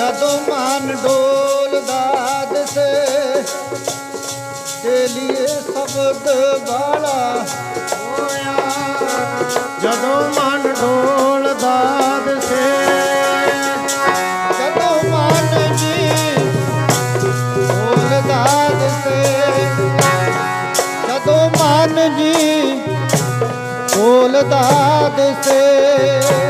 ਜਦੋਂ ਮਨ ਡੋਲਦਾ ਦਿਸੇ ਤੇ ਲਈ ਸ਼ਬਦ ਬਾਲਾ ਹੋਇਆ। ਜਦੋਂ ਮਨ ਢੋਲਦਾ ਜੀ ਡੋਲਦਾ ਦਿਸੇ ਜੀ ਬੋਲਦਾ ਦਿਸੇ।